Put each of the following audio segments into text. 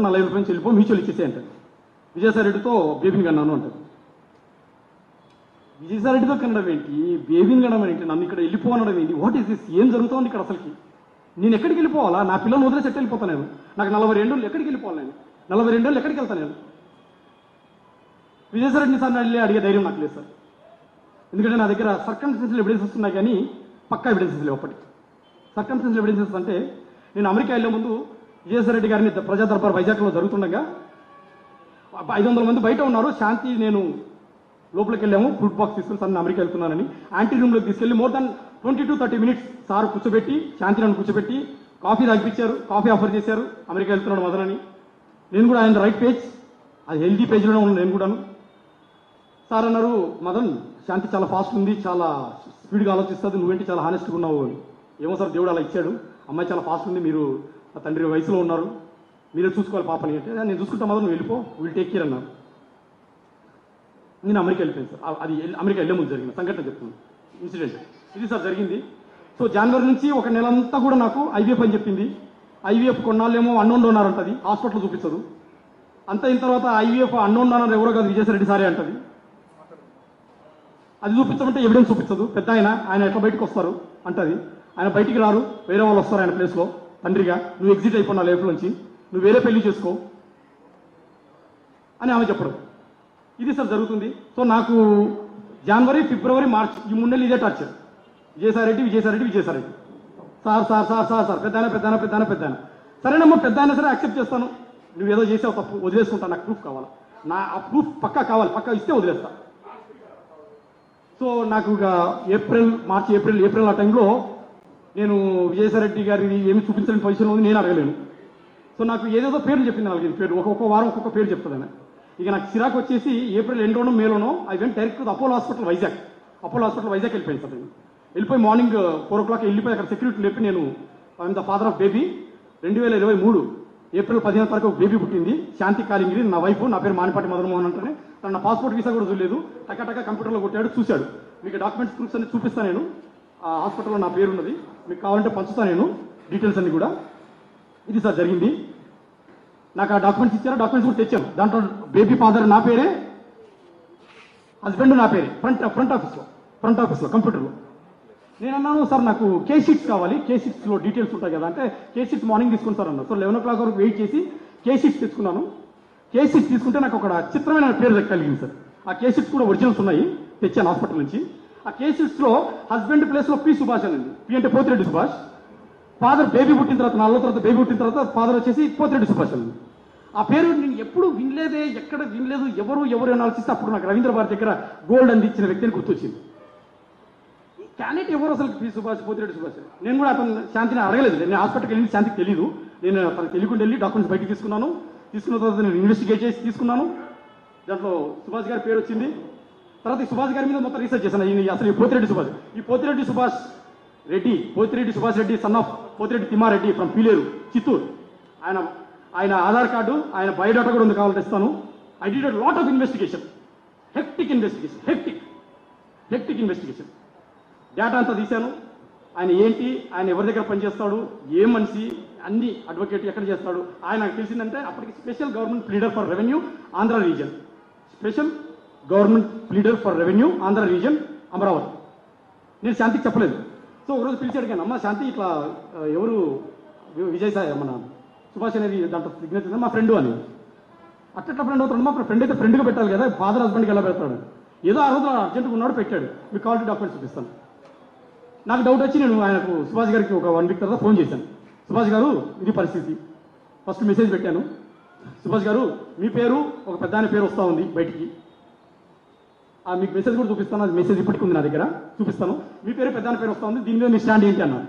పెడతాను నలభై రూపాయలు నుంచి వెళ్ళిపో మ్యూచువల్ ఇచ్చేసే అంటారు. విజయసాయి రెడ్డితో బేబీని కన్నాను అంటారు. విజయసాయి రెడ్డితో కనడం ఏంటి? బేబీని కనడం ఏంటి? నన్ను ఇక్కడ వెళ్ళిపోనడం ఏంటి? వాట్ ఈస్ దిస్ ఏం జరుగుతోంది ఇక్కడ అసలుకి? నేను ఎక్కడికి వెళ్ళిపోవాలా? నా పిల్లలు వదిలేసి ఎట్ట వెళ్ళిపోతాను నేను నాకు నలభై రెండు ఎక్కడికి వెళ్ళిపోవాలి నేను నలభై రెండు వాళ్ళు ఎక్కడికి వెళ్తాను నేను విజయసాయి రెడ్డిని సార్ వెళ్ళి అడిగే ధైర్యం నాకు లేదు సార్. ఎందుకంటే నా దగ్గర సర్కంస్టెన్షియల్ ఎవిడెన్సెస్ ఉన్నాయి కానీ పక్కా ఎవిడెన్సెస్ లేవు అప్పటికి. సర్కంస్టెన్షియల్ ఎవిడెన్సెస్ అంటే నేను అమెరికా వెళ్ళే ముందు విజయసాయి రెడ్డి గారిని ప్రజా దర్బార్ వైజాగ్లో జరుగుతుండగా ఐదు వందల మంది బయట ఉన్నారు. శాంతి నేను లోపలికి వెళ్ళాము ఫుడ్ బాక్స్ తీసుకుని సార్ అమెరికా వెళ్తున్నానని. యాంటీ రూమ్లోకి తీసుకెళ్ళి more than twenty to thirty minutes sir కూర్చోబెట్టి శాంతి నన్ను కూర్చోబెట్టి కాఫీ తాగిపించారు కాఫీ ఆఫర్ చేశారు. అమెరికా వెళ్తున్నాడు మదనని. నేను కూడా ఆయన రైట్ పేజ్ అది హెల్దీ పేజ్లోనే ఉన్నాను నేను కూడాను. సార్ అన్నారు మదన్ శాంతి చాలా ఫాస్ట్ ఉంది చాలా స్పీడ్గా ఆలోచిస్తుంది. నువ్వేంటి చాలా హానెస్ట్గా ఉన్నావు? అని ఏమో సార్ దేవుడు అలా ఇచ్చాడు. అమ్మాయి చాలా ఫాస్ట్ ఉంది మీరు ఆ తండ్రి వయసులో ఉన్నారు. మీరే చూసుకోవాలి పాపని అంటే నేను చూసుకుంటా మొదలు నువ్వు వెళ్ళిపో విల్ టేక్ కేర్ అన్నారు. నేను అమెరికా వెళ్ళిపోయాను సార్. అది అమెరికా వెళ్ళే ముందు జరిగిన సంఘటన చెప్తున్నాను ఇన్సిడెంట్ ఇది సార్ జరిగింది. సో జనవరి నుంచి ఒక నెల అంతా కూడా నాకు ఐవీఎఫ్ అని చెప్పింది. ఐవీఎఫ్ కొన్నాళ్ళేమో అన్నోన్ డోనర్ అంటది హాస్పిటల్ చూపించదు అంత అయిన తర్వాత ఐవీఎఫ్ అన్నోన్ డోనర్ ఎవరో కాదు విజయసాయి సారే అంటది. అది చూపించమంటే ఎవిడెన్స్ చూపించదు పెద్ద ఆయన ఆయన ఎట్లా బయటకు వస్తారు అంటది. ఆయన బయటికి రారు వేరే వాళ్ళు వస్తారు ఆయన ప్లేస్లో తండ్రిగా నువ్వు ఎగ్జిట్ అయిపోయినా లైఫ్ నుంచి నువ్వు వేరే పెళ్ళి చేసుకో అని ఆమె చెప్పడం. ఇది సార్ జరుగుతుంది. సో నాకు జనవరి ఫిబ్రవరి మార్చ్ ఈ మూడు నెలలు ఇదే torture Vijayasai Reddy Vijayasai Reddy. Sir sir sir sir sir పెద్దాన పెద్దాన పెద్దాన పెద్దాన సరేనమ్మా పెద్ద అయినా సరే యాక్సెప్ట్ చేస్తాను. నువ్వు ఏదో చేసావు తప్పు వదిలేసుకుంటా నాకు ప్రూఫ్ కావాలి? నా ఆ ప్రూఫ్ పక్కా కావాలి పక్కా ఇస్తే వదిలేస్తా. సో నాకు ఇక ఏప్రిల్ మార్చి ఏప్రిల్ ఏప్రిల్ ఆ టైంలో నేను విజయసాయిరెడ్డి గారిని ఏమి చూపించలేని పొజిషన్లో ఉంది నేను అడగలేను. సో నాకు ఏదేదో పేర్లు చెప్పింది నాలుగైదు పేరు ఒక్కొక్క వారం ఒక్కొక్క పేరు చెప్తుంది ఇక నాకు చిరాకు వచ్చేసి ఏప్రిల్ ఎండ్లోనో మేలోనో I went direct Apollo hospital Vizag Apollo hospital Vizag వెళ్ళిపోయింది సార్ నేను. వెళ్ళిపోయి మార్నింగ్ ఫోర్ ఓ క్లాక్ వెళ్ళిపోయి అక్కడ సెక్యూరిటీ లేపి నేను I'm the father of baby రెండు వేల ఇరవై మూడు ఏప్రిల్ పదిహేను తారీఖు ఒక బేబీ పుట్టింది. శాంతి కాలింగిరి నా వైఫ్ నా పేరు మానిపాటి మదనమోహన్ అంటేనే. తన పాస్పోర్ట్ వీసా కూడా చూడలేదు టక కంప్యూటర్లో కొట్టాడు చూశాడు. మీకు డాక్యుమెంట్స్ ప్రూఫ్స్ అన్ని చూపిస్తాను నేను. హాస్పిటల్లో నా పేరు ఉన్నది మీకు కావాలంటే పంచుతాను నేను. డీటెయిల్స్ అన్ని కూడా. ఇది సార్ జరిగింది. నాకు ఆ డాక్యుమెంట్స్ ఇచ్చారు. డాక్యుమెంట్స్ కూడా తెచ్చాను. దాంట్లో బేబీ ఫాదర్ నా పేరే హస్బెండ్ నా పేరే. ఫ్రంట్ ఫ్రంట్ ఆఫీస్లో ఫ్రంట్ ఆఫీస్లో కంప్యూటర్లో నేను అన్నాను సార్ నాకు కే షీట్స్ కావాలి. కే షీట్స్లో డీటెయిల్స్ ఉంటాయి కదా. అంటే కే షీట్స్ మార్నింగ్ తీసుకుని సార్ అన్నారు. సో లెవెన్ ఓ క్లాక్ వరకు వెయిట్ చేసి కే షీట్స్ తెచ్చుకున్నాను. కే షీట్స్ తీసుకుంటే నాకు ఒక చిత్రమైన పేరు కలిగింది సార్. ఆ కే షీట్స్ కూడా ఒరిజినల్స్ ఉన్నాయి. తెచ్చాను హాస్పిటల్ నుంచి. ఆ కే హస్బెండ్ ప్లేస్లో పి సుభాష్ అని పి అంటే పోతిరెడ్డి సుభాష్. ఫాదర్ బేబీ పుట్టిన తర్వాత నాలుగు తర్వాత బేబీ పుట్టిన తర్వాత ఫాదర్ వచ్చేసి పోతిరెడ్డి సుభాష్ అని ఆ పేరు నేను ఎప్పుడు వినలేదే ఎక్కడ వినలేదు ఎవరు ఎవరు అని ఆలోచిస్తే అప్పుడు నాకు రవీంద్ర భారతి దగ్గర గోల్డ్ అందించిన వ్యక్తిని గుర్తొచ్చింది. క్యాండిడేట్ ఎవరు అసలు? పి సుభాష్ పోతిరెడ్డి సుభాష్ నేను కూడా అతను శాంతిని అడగలేదు. నేను హాస్పిటల్కి వెళ్ళి శాంతికి తెలియదు నేను అతను తెలియకుండా వెళ్ళి డాక్యుమెంట్స్ బయటకు తీసుకున్నాను. తీసుకున్న తర్వాత నేను ఇన్వెస్టిగేట్ చేసి తీసుకున్నాను. దాంట్లో సుభాష్ గారి పేరు వచ్చింది. తర్వాత సుభాష్ గారి మీద మొత్తం రీసెర్చ్ చేశాను. ఈయన అసలు ఈ పోతిరెడ్డి సుభాష్. ఈ Pothireddy Subhash Reddy Pothireddy Subhash Reddy son of Pothireddy Thimmareddy from Pileru Chittoor. ఆయన ఆయన ఆధార్ కార్డు ఆయన బయోడాటా కూడా ఉంది కావాలంటే ఇస్తాను. I did lot of investigation hectic investigation hectic hectic investigation data అంతా తీశాను. ఆయన ఏంటి ఆయన ఎవరి దగ్గర పనిచేస్తాడు ఏ మనిషి అన్ని అడ్వకేట్ ఎక్కడ చేస్తాడు. ఆయన నాకు తెలిసిందంటే అప్పటికి special government leader for revenue Andhra region special government leader for revenue Andhra region Amaravati. నేను శాంతికి చెప్పలేదు. సో ఒకరోజు పిలిచి అడిగాను అమ్మ శాంతి ఇట్లా ఎవరు వి- విజయ్ సాయి మన సుభాష్ అనేది దాంట్లో సిగ్నేచర్ మా ఫ్రెండ్ అని. అట్లా ఫ్రెండ్ అవుతాడు మా ఫ్రెండ్ అయితే ఫ్రెండ్గా పెట్టాలి కదా. ఫాదర్ హస్బెండ్కి ఎలా పెడతాడు? ఏదో ఆ రోజు అర్జెంట్గా ఉన్నాడు పెట్టాడు. మీకు కావాలంటే డాక్యుమెంట్స్ చూపిస్తాను నాకు డౌట్ వచ్చి నేను ఆయనకు సుభాష్ గారికి ఒక వన్ వీక్ తర్వాత ఫోన్ చేశాను. సుభాష్ గారు ఇది పరిస్థితి. ఫస్ట్ మెసేజ్ పెట్టాను. సుభాష్ గారు మీ పేరు ఒక పెద్ద పేరు వస్తూ ఉంది బయటికి. మీకు మెసేజ్ కూడా చూపిస్తాను. అది మెసేజ్ ఇప్పటికి ఉంది నా దగ్గర. చూపిస్తాను. మీ పేరు పెద్ద పేరు వస్తుంది దీని మీద మీ స్టాండ్ ఏంటి అన్నారు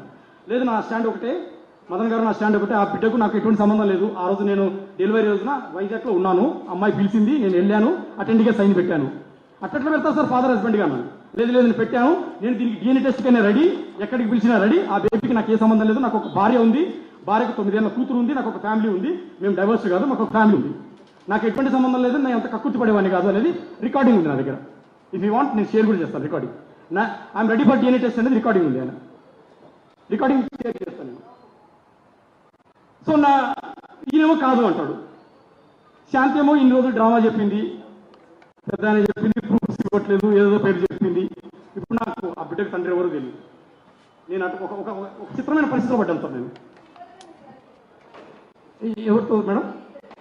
లేదు నా స్టాండ్ ఒకటే. మదన్ గారు నా స్టాండ్ ఒకటే. ఆ బిడ్డకు నాకు ఎటువంటి సంబంధం లేదు. ఆ రోజు నేను డెలివరీ రోజున వైజాగ్లో ఉన్నాను. అమ్మాయి పిలిచింది. నేను వెళ్ళాను. అటెండ్గా సైన్ పెట్టాను. అట్లా పెడతా సార్ ఫాదర్ హస్బెండ్గా అన్నాను లేదు లేదు నేను పెట్టాను. నేను దీనికి డిఎన్ఏ టెస్ట్ కైనా రెడీ ఎక్కడికి పిలిచినా రెడీ ఆ బేబీకి నాకు ఏ సంబంధం లేదు. నాకు ఒక భార్య ఉంది. భార్యకు తొమ్మిదేళ్ళ కూతురు ఉంది. నాకు ఒక ఫ్యామిలీ ఉంది. మేము డైవర్స్ కాదు. మాకు ఒక ఫ్యామిలీ ఉంది. నాకు ఎటువంటి సంబంధం లేదు. నేను అంత కక్కుర్తి పడేవాడిని కాదు అనేది రికార్డింగ్ ఉంది నా దగ్గర. ఇఫ్ యూ వాంట్ నేను షేర్ కూడా చేస్తాను రికార్డింగ్ నా I'm ready for DNA test అనేది రికార్డింగ్ ఉంది ఆయన రికార్డింగ్ షేర్ చేస్తాను నేను. సో నా ఈయనేమో కాదు అంటాడు. శాంతి ఏమో ఇన్ని రోజులు డ్రామా చెప్పింది పెద్ద చెప్పింది ప్రూఫ్స్ ఇవ్వట్లేదు ఏదో పేరు చెప్పింది. ఇప్పుడు నాకు ఆ బిడ్డకు తండ్రి ఎవరు తెలియదు నేను అటు ఒక ఒక చిత్రమైన పరిస్థితిలో పడ్డాను సార్ నేను. ఎవరితో మేడం?